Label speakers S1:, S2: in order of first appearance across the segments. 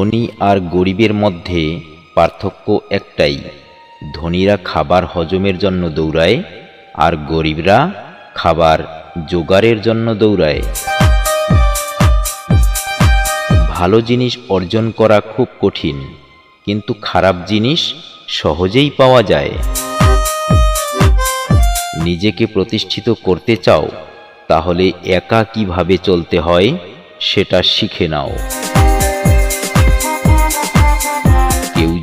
S1: ধনী আর গরিবের মধ্যে পার্থক্য একটাই, ধনীরা খাবার হজমের জন্য দৌড়ায় আর গরিবরা খাবার জোগাড়ের জন্য দৌড়ায়। ভালো জিনিস অর্জন করা খুব কঠিন, কিন্তু খারাপ জিনিস সহজেই পাওয়া যায়। নিজেকে প্রতিষ্ঠিত করতে চাও, তাহলে একা কীভাবে চলতে হয় সেটা শিখে নাও।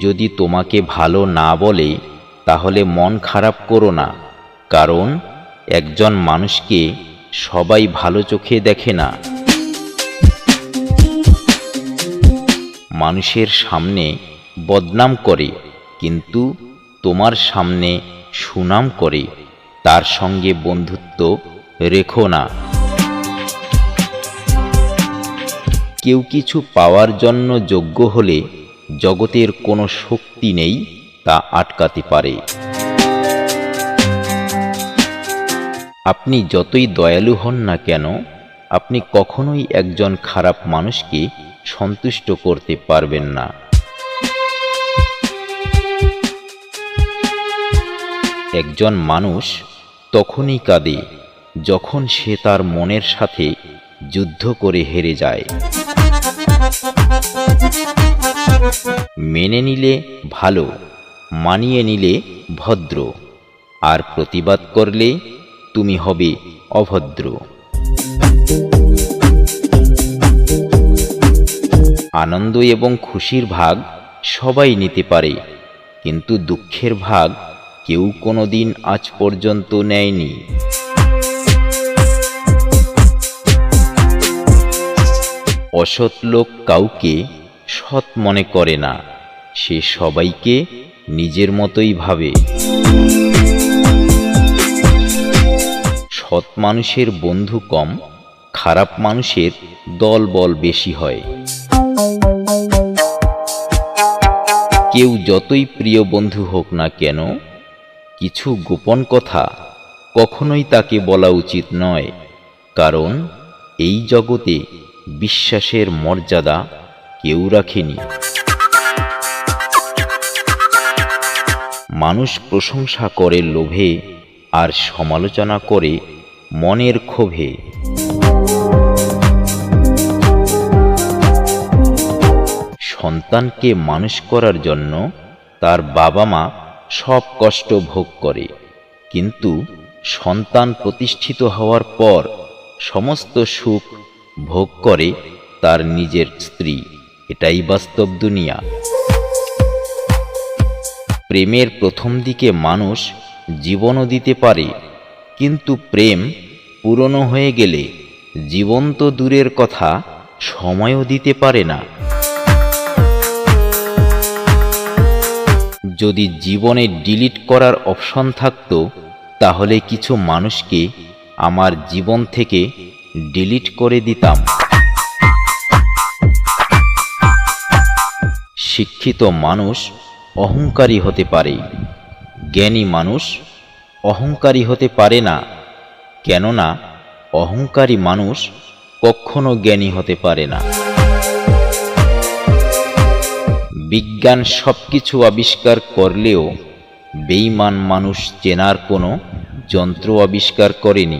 S1: যদি তোমাকে ভালো না বলে, তাহলে মন খারাপ করো না, কারণ একজন মানুষকে সবাই ভালো চোখে দেখে না। মানুষের সামনে বদনাম করে, কিন্তু তোমার সামনে সুনাম করে, তার সঙ্গে বন্ধুত্ব রেখো না। কেউ কিছু পাওয়ার জন্য যোগ্য হলে জগতের কোনো শক্তি নেই তা আটকাতে পারে। আপনি যতই দয়ালু হন না কেন, আপনি কখনোই একজন খারাপ মানুষকে সন্তুষ্ট করতে পারবেন না। একজন মানুষ তখনই কাঁদে যখন সে তার মনের সাথে যুদ্ধ করে হেরে যায়। মেনে নিলে ভালো, মানিয়ে নিলে ভদ্র, আর প্রতিবাদ করলে তুমি হবে অভদ্র। আনন্দ এবং খুশির ভাগ সবাই নিতে পারে, কিন্তু দুঃখের ভাগ কেউ কোনোদিন আজ পর্যন্ত নেয়নি। অসৎ লোক কাউকে সৎ মনে করে না, সে সবাইকে নিজের মতোই ভাবে। সৎ মানুষের বন্ধু কম, খারাপ মানুষের দল বল বেশি হয়। কেউ যতই প্রিয় বন্ধু হোক না কেন, কিছু গোপন কথা কখনোই তাকে বলা উচিত নয়, কারণ এই জগতে বিশ্বাসের মর্যাদা কেউ রাখেনি। মানুষ প্রশংসা করে লোভে আর সমালোচনা করে মনের ক্ষোভে। সন্তানকে মানুষ করার জন্য তার বাবা মা সব কষ্ট ভোগ করে। কিন্তু সন্তান প্রতিষ্ঠিত হওয়ার পর সমস্ত সুখ ভোগ করে তার নিজের স্ত্রী। এটাই বাস্তব দুনিয়া। প্রেমের প্রথম দিকে মানুষ জীবনও দিতে পারে, কিন্তু প্রেম পুরনো হয়ে গেলে জীবন তো দূরের কথা সময়ও দিতে পারে না। যদি জীবনে ডিলিট করার অপশন থাকতো, তাহলে কিছু মানুষকে আমার জীবন থেকে ডিলিট করে দিতাম। শিক্ষিত মানুষ অহংকারী হতে পারে। জ্ঞানী মানুষ অহংকারী হতে পারে না, কেননা অহংকারী মানুষ কখনো জ্ঞানী হতে পারে না। বিজ্ঞান সবকিছু আবিষ্কার করলেও বেইমান মানুষ চেনার কোনো যন্ত্র আবিষ্কার করেনি।